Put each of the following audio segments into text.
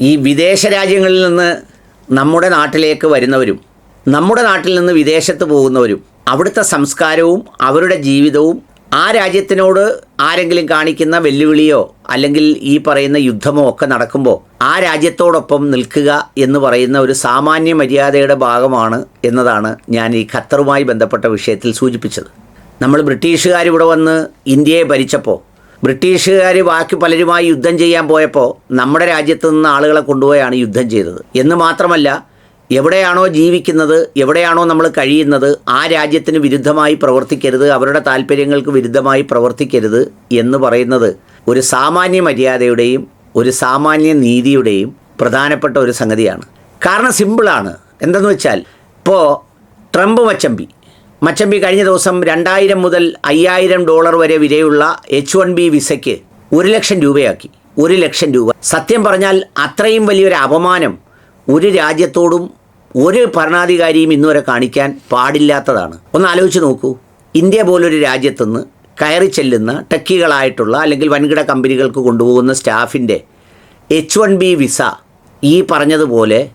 ഈ വിദേശ രാജ്യങ്ങളിൽ നിന്ന് നമ്മുടെ നാട്ടിലേക്ക് വരുന്നവരും നമ്മുടെ നാട്ടിൽ നിന്ന് വിദേശത്ത് പോകുന്നവരും അവിടുത്തെ സംസ്കാരവും അവരുടെ ജീവിതവും ആ രാജ്യത്തിനോട് ആരെങ്കിലും കാണിക്കുന്ന വെല്ലുവിളിയോ അല്ലെങ്കിൽ ഈ പറയുന്ന യുദ്ധമോ ഒക്കെ നടക്കുമ്പോൾ ആ രാജ്യത്തോടൊപ്പം നിൽക്കുക എന്ന് പറയുന്ന ഒരു സാമാന്യ മര്യാദയുടെ ഭാഗമാണ് എന്നതാണ് ഞാൻ ഈ ഖത്തറുമായി ബന്ധപ്പെട്ട വിഷയത്തിൽ സൂചിപ്പിച്ചത്. നമ്മൾ ബ്രിട്ടീഷുകാർ ഇവിടെ വന്ന് ഇന്ത്യയെ ഭരിച്ചപ്പോൾ ബ്രിട്ടീഷുകാർ ബാക്കി പലരുമായി യുദ്ധം ചെയ്യാൻ പോയപ്പോൾ നമ്മുടെ രാജ്യത്തു നിന്ന് ആളുകളെ കൊണ്ടുപോയാണ് യുദ്ധം ചെയ്തത്. എന്ന് മാത്രമല്ല എവിടെയാണോ ജീവിക്കുന്നത് എവിടെയാണോ നമ്മൾ കഴിയുന്നത് ആ രാജ്യത്തിന് വിരുദ്ധമായി പ്രവർത്തിക്കരുത് അവരുടെ താല്പര്യങ്ങൾക്ക് വിരുദ്ധമായി പ്രവർത്തിക്കരുത് എന്ന് പറയുന്നത് ഒരു സാമാന്യ മര്യാദയുടെയും ഒരു സാമാന്യ നീതിയുടെയും പ്രധാനപ്പെട്ട ഒരു സംഗതിയാണ്. കാരണം സിമ്പിളാണ് എന്തെന്ന് വെച്ചാൽ ഇപ്പോൾ ട്രംപ് മച്ചമ്പി മച്ചമ്പി കഴിഞ്ഞ ദിവസം രണ്ടായിരം മുതൽ അയ്യായിരം ഡോളർ വരെ വിലയുള്ള എച്ച് വൺ ബി വിസയ്ക്ക് ഒരു ലക്ഷം രൂപയാക്കി. ഒരു ലക്ഷം രൂപ. സത്യം പറഞ്ഞാൽ അത്രയും വലിയൊരു അപമാനം ഒരു രാജ്യത്തോടും ഒരു ഭരണാധികാരിയും ഇന്നുവരെ കാണിക്കാൻ പാടില്ലാത്തതാണ്. ഒന്ന് ആലോചിച്ച് നോക്കൂ. ഇന്ത്യ പോലൊരു രാജ്യത്തുനിന്ന് കയറി ചെല്ലുന്ന ടെക്കികളായിട്ടുള്ള അല്ലെങ്കിൽ വൻകിട കമ്പനികൾക്ക് കൊണ്ടുപോകുന്ന സ്റ്റാഫിന്റെ എച്ച് വൺ ബി വിസ ഈ പറഞ്ഞതുപോലെ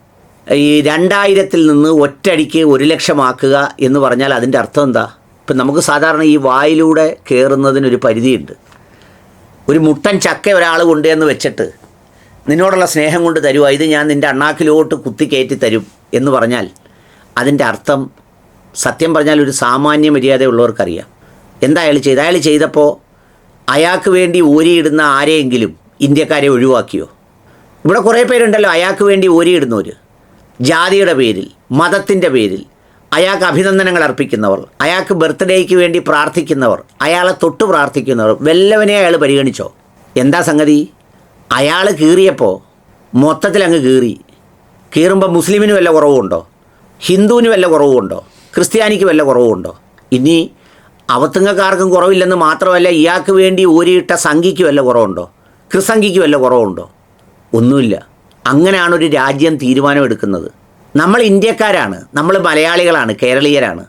ഈ രണ്ടായിരത്തിൽ നിന്ന് ഒറ്റടിക്ക് ഒരു ലക്ഷമാക്കുക എന്ന് പറഞ്ഞാൽ അതിന്റെ അർത്ഥം എന്താ? ഇപ്പം നമുക്ക് സാധാരണ ഈ വായിലൂടെ കയറുന്നതിനൊരു പരിധിയുണ്ട്. ഒരു മുട്ടൻ ചക്ക ഒരാൾ കൊണ്ടുവന്ന് വെച്ചിട്ട് നിന്നോടുള്ള സ്നേഹം കൊണ്ട് തരുക ഇത് ഞാൻ നിന്റെ അണ്ണാക്കിലോട്ട് കുത്തി കയറ്റി തരും എന്ന് പറഞ്ഞാൽ അതിന്റെ അർത്ഥം സത്യം പറഞ്ഞാൽ ഒരു സാമാന്യ മര്യാദ ഉള്ളവർക്കറിയാം എന്താ അയാൾ ചെയ്ത് അയാൾ ചെയ്തപ്പോൾ അയാൾക്ക് വേണ്ടി ഊരിയിടുന്ന ആരെയെങ്കിലും ഇന്ത്യക്കാരെ ഒഴിവാക്കിയോ? ഇവിടെ കുറേ പേരുണ്ടല്ലോ അയാൾക്ക് വേണ്ടി ഊരിയിടുന്നവർ ജാതിയുടെ പേരിൽ മതത്തിന്റെ പേരിൽ അയാൾക്ക് അഭിനന്ദനങ്ങൾ അർപ്പിക്കുന്നവർ അയാൾക്ക് ബർത്ത്ഡേക്ക് വേണ്ടി പ്രാർത്ഥിക്കുന്നവർ അയാളെ തൊട്ട് പ്രാർത്ഥിക്കുന്നവർ വല്ലവനെ അയാൾ പരിഗണിച്ചോ? എന്താ സംഗതി? അയാൾ കീറിയപ്പോൾ മൊത്തത്തിൽ അങ്ങ് കീറി. കീറുമ്പോൾ മുസ്ലിമിന് വല്ല കുറവുണ്ടോ ഹിന്ദുവിന് വല്ല കുറവുണ്ടോ ക്രിസ്ത്യാനിക്ക് വല്ല കുറവുണ്ടോ ഇനി അവത്തുങ്ങക്കാർക്കും കുറവില്ലെന്ന് മാത്രമല്ല ഇയാൾക്ക് വേണ്ടി ഊരിയിട്ട സംഘിക്ക് വല്ല കുറവുണ്ടോ? ക്രിസംഘിക്ക് വല്ല കുറവുണ്ടോ? ഒന്നുമില്ല. അങ്ങനെയാണ് ഒരു രാജ്യം തീരുമാനമെടുക്കുന്നത്. നമ്മൾ ഇന്ത്യക്കാരാണ് നമ്മൾ മലയാളികളാണ് കേരളീയരാണ്.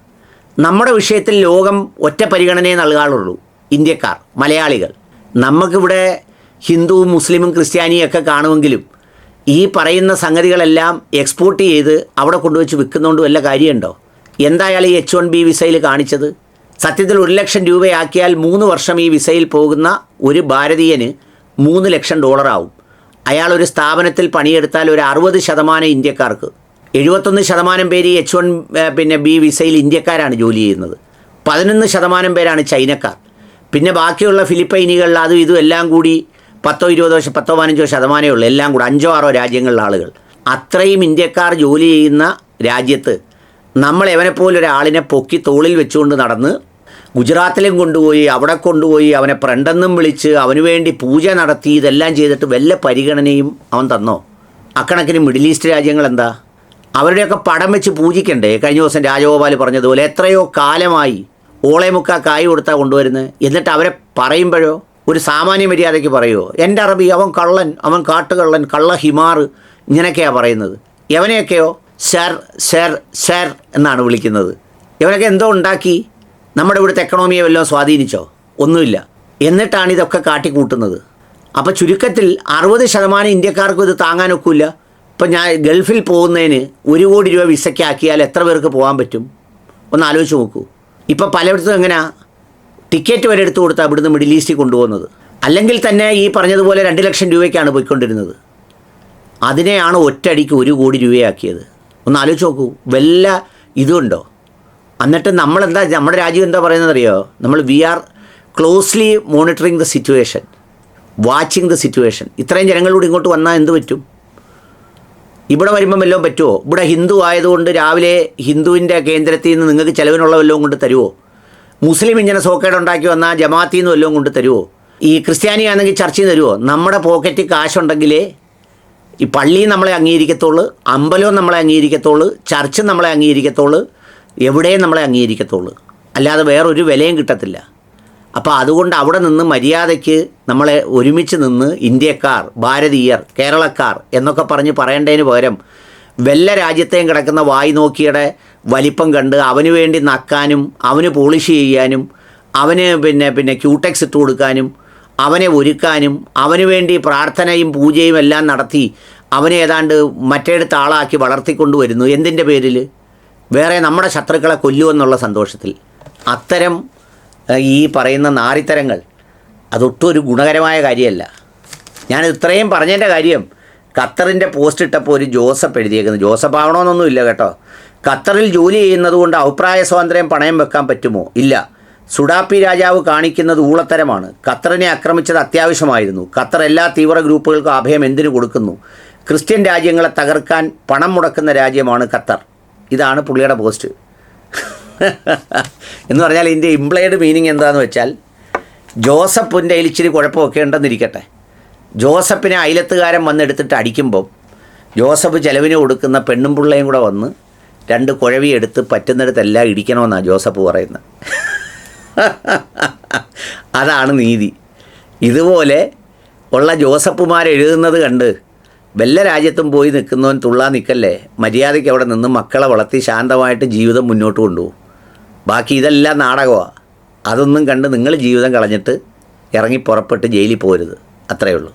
നമ്മുടെ വിഷയത്തിൽ ലോകം ഒറ്റ പരിഗണനയെ നൽകാറുള്ളൂ ഇന്ത്യക്കാർ മലയാളികൾ. നമുക്കിവിടെ ഹിന്ദുവും മുസ്ലിമും ക്രിസ്ത്യാനിയും ഒക്കെ കാണുമെങ്കിലും ഈ പറയുന്ന സംഗതികളെല്ലാം എക്സ്പോർട്ട് ചെയ്ത് അവിടെ കൊണ്ടുവച്ച് വിൽക്കുന്നതുകൊണ്ട് വല്ല കാര്യമുണ്ടോ? എന്തായാലും ഈ എച്ച് വൺ ബി വിസയിൽ കാണിച്ചത്? സത്യത്തിൽ ഒരു ലക്ഷം രൂപയാക്കിയാൽ മൂന്ന് വർഷം ഈ വിസയിൽ പോകുന്ന ഒരു ഭാരതീയന് മൂന്ന് ലക്ഷം ഡോളറാവും. അയാൾ ഒരു സ്ഥാപനത്തിൽ പണിയെടുത്താൽ ഒരു അറുപത് ശതമാനം ഇന്ത്യക്കാർക്ക്. എഴുപത്തൊന്ന് ശതമാനം പേര് എച്ച് വൺ പിന്നെ ബി വിസയിൽ ഇന്ത്യക്കാരാണ് ജോലി ചെയ്യുന്നത്. പതിനൊന്ന് ശതമാനം പേരാണ് ചൈനക്കാർ. പിന്നെ ബാക്കിയുള്ള ഫിലിപ്പൈനികളിൽ അതും ഇതും എല്ലാം കൂടി പത്തോ ഇരുപതോ പത്തോ പതിനഞ്ചോ ശതമാനമേ ഉള്ളൂ. എല്ലാം കൂടി അഞ്ചോ ആറോ രാജ്യങ്ങളിലെ ആളുകൾ. അത്രയും ഇന്ത്യക്കാർ ജോലി ചെയ്യുന്ന രാജ്യത്ത് നമ്മൾ എവനെപ്പോലൊരാളിനെ പൊക്കി തോളിൽ വെച്ചുകൊണ്ട് നടന്ന് ഗുജറാത്തിലും കൊണ്ടുപോയി അവിടെ കൊണ്ടുപോയി അവനെ ഫ്രണ്ടെന്നും വിളിച്ച് അവന് വേണ്ടി പൂജ നടത്തി ഇതെല്ലാം ചെയ്തിട്ട് വല്ല പരിഗണനയും അവൻ തന്നോ? അക്കണക്കിന് മിഡിൽ ഈസ്റ്റ് രാജ്യങ്ങൾ എന്താ അവരുടെയൊക്കെ പടം വെച്ച് പൂജിക്കണ്ടേ? കഴിഞ്ഞ ദിവസം രാജഗോപാൽ പറഞ്ഞതുപോലെ എത്രയോ കാലമായി ഓളേമുക്കാ മുക്ക കായ് കൊടുത്താൽ കൊണ്ടുവരുന്നത് എന്നിട്ട് അവരെ പറയുമ്പോഴോ ഒരു സാമാന്യ മര്യാദയ്ക്ക് പറയുമോ എന്റെ അറബി അവൻ കള്ളൻ അവൻ കാട്ടുകള്ളൻ കള്ള ഹിമാർ ഇങ്ങനെയൊക്കെയാണ് പറയുന്നത്. എവനെയൊക്കെയോ? സർ സർ സർ എന്നാണ് വിളിക്കുന്നത്. ഇവനൊക്കെ എന്തോ ഉണ്ടാക്കി? നമ്മുടെ ഇവിടുത്തെ എക്കണോമിയെ വല്ലതും സ്വാധീനിച്ചോ? ഒന്നുമില്ല. എന്നിട്ടാണ് ഇതൊക്കെ കാട്ടിക്കൂട്ടുന്നത്. അപ്പോൾ ചുരുക്കത്തിൽ അറുപത് ശതമാനം ഇന്ത്യക്കാർക്കും ഇത് താങ്ങാനൊക്കില്ല. ഇപ്പം ഞാൻ ഗൾഫിൽ പോകുന്നതിന് ഒരു കോടി രൂപ വിസയ്ക്ക് ആക്കിയാൽ എത്ര പേർക്ക് പോകാൻ പറ്റും? ഒന്ന് ആലോചിച്ച് നോക്കൂ. ഇപ്പം പലയിടത്തും എങ്ങനെയാ ടിക്കറ്റ് വരെ എടുത്തു കൊടുത്താൽ ഇവിടുന്ന് മിഡിൽ ഈസ്റ്റിൽ കൊണ്ടുപോകുന്നത്. അല്ലെങ്കിൽ തന്നെ ഈ പറഞ്ഞതുപോലെ രണ്ട് ലക്ഷം രൂപയ്ക്കാണ് പോയിക്കൊണ്ടിരുന്നത്. അതിനെയാണ് ഒറ്റയടിക്ക് ഒരു കോടി രൂപയാക്കിയത്. ഒന്ന് ആലോചിച്ച് നോക്കൂ. വല്ല ഇതുണ്ടോ? എന്നിട്ട് നമ്മളെന്താ നമ്മുടെ രാജ്യം എന്താ പറയുന്നത് അറിയോ നമ്മൾ we are closely monitoring the situation watching the situation ഇത്രയും ജനങ്ങളോട് ഇങ്ങോട്ട് വന്നാൽ എന്ത് പറ്റും? ഇവിടെ വരുമ്പം വല്ലതും പറ്റുമോ ഇവിടെ ഹിന്ദു ആയതുകൊണ്ട് രാവിലെ ഹിന്ദുവിന്റെ കേന്ദ്രത്തിൽ നിന്ന് നിങ്ങൾക്ക് ചിലവിനുള്ള വല്ലതും കൊണ്ട് തരുമോ മുസ്ലിം ഇങ്ങനെ സോക്കേട് ഉണ്ടാക്കി വന്നാൽ ജമാഅത്തിൽ നിന്ന് വല്ലതും കൊണ്ട് തരുമോ ഈ ക്രിസ്ത്യാനി ആണെങ്കിൽ ചർച്ചയിൽ നിന്ന് തരുമോ നമ്മുടെ പോക്കറ്റിൽ കാശുണ്ടെങ്കിലേ ഈ പള്ളിയും നമ്മളെ അംഗീകരിക്കത്തുള്ളൂ അമ്പലവും നമ്മളെ അംഗീകരിക്കത്തുള്ളൂ ചർച്ചും നമ്മളെ അംഗീകരിക്കത്തുള്ളൂ എവിടെയും നമ്മളെ അംഗീകരിക്കത്തുള്ളൂ. അല്ലാതെ വേറൊരു വിലയും കിട്ടത്തില്ല. അപ്പോൾ അതുകൊണ്ട് അവിടെ നിന്ന് മര്യാദയ്ക്ക് നമ്മളെ ഒരുമിച്ച് നിന്ന് ഇന്ത്യക്കാർ ഭാരതീയർ കേരളക്കാർ എന്നൊക്കെ പറഞ്ഞ് പറയേണ്ടതിന് പകരം വല്ല രാജ്യത്തെയും കിടക്കുന്ന വായി നോക്കിയുടെ വലിപ്പം കണ്ട് അവന് വേണ്ടി നക്കാനും അവന് പോളിഷ് ചെയ്യാനും അവന് പിന്നെ പിന്നെ ക്യൂടെക്സ് ഇട്ട് കൊടുക്കാനും അവനെ ഒരുക്കാനും അവന് വേണ്ടി പ്രാർത്ഥനയും പൂജയും എല്ലാം നടത്തി അവനെ ഏതാണ്ട് മറ്റേടത്ത് ആളാക്കി വളർത്തിക്കൊണ്ടുവരുന്നു. എന്തിന്റെ പേരിൽ വേറെ നമ്മുടെ ശത്രുക്കളെ കൊല്ലുമെന്നുള്ള സന്തോഷത്തിൽ അത്തരം ഈ പറയുന്ന നാറിത്തരങ്ങൾ അതൊട്ടും ഒരു ഗുണകരമായ കാര്യമല്ല. ഞാൻ ഇത്രയും പറഞ്ഞതിന്റെ കാര്യം ഖത്തറിന്റെ പോസ്റ്റ് ഇട്ടപ്പോൾ ഒരു ജോസഫ് എഴുതിയേക്കുന്നത് ജോസഫ് ആവണമെന്നൊന്നുമില്ല കേട്ടോ. ഖത്തറിൽ ജോലി ചെയ്യുന്നത് കൊണ്ട് അഭിപ്രായ സ്വാതന്ത്ര്യം പണയം വെക്കാൻ പറ്റുമോ? ഇല്ല. സുഡാപ്പി രാജാവ് കാണിക്കുന്നത് ഊളത്തരമാണ്. ഖത്തറിനെ ആക്രമിച്ചത് അത്യാവശ്യമായിരുന്നു. ഖത്തർ എല്ലാ തീവ്ര ഗ്രൂപ്പുകൾക്കും അഭയം എന്തിനു കൊടുക്കുന്നു? ക്രിസ്ത്യൻ രാജ്യങ്ങളെ തകർക്കാൻ പണം മുടക്കുന്ന രാജ്യമാണ് ഖത്തർ. ഇതാണ് പുള്ളിയുടെ പോസ്റ്റ്. എന്ന് പറഞ്ഞാൽ ഇതിന്റെ ഇംപ്ലൈഡ് മീനിങ് എന്താണെന്ന് വെച്ചാൽ ജോസഫിന്റെ അതിൽ ഇച്ചിരി കുഴപ്പമൊക്കെ ഉണ്ടെന്നിരിക്കട്ടെ. ജോസഫിനെ അയലത്തുകാരൻ വന്നെടുത്തിട്ട് അടിക്കുമ്പം ജോസഫ് ചെലവിന് കൊടുക്കുന്ന പെണ്ണും പിള്ളയും കൂടെ വന്ന് രണ്ട് കുഴവി എടുത്ത് പറ്റുന്നിടത്തെല്ലാം ഇടിക്കണമെന്നാണ് ജോസഫ് പറയുന്നത്. അതാണ് നീതി. ഇതുപോലെ ഉള്ള ജോസഫുമാരെഴുതുന്നത് കണ്ട് വല്ല രാജ്യത്തും പോയി നിൽക്കുന്നവൻ തുള്ളാ നിൽക്കല്ലേ? മര്യാദയ്ക്ക് അവിടെ നിന്ന് മക്കളെ വളർത്തി ശാന്തമായിട്ട് ജീവിതം മുന്നോട്ട് കൊണ്ടുപോകും. ബാക്കി ഇതെല്ലാം നാടകമാണ് അതൊന്നും കണ്ട് നിങ്ങൾ ജീവിതം കളഞ്ഞിട്ട് ഇറങ്ങി പുറപ്പെട്ട് ജയിലിൽ പോരുത് അത്രയേ ഉള്ളൂ.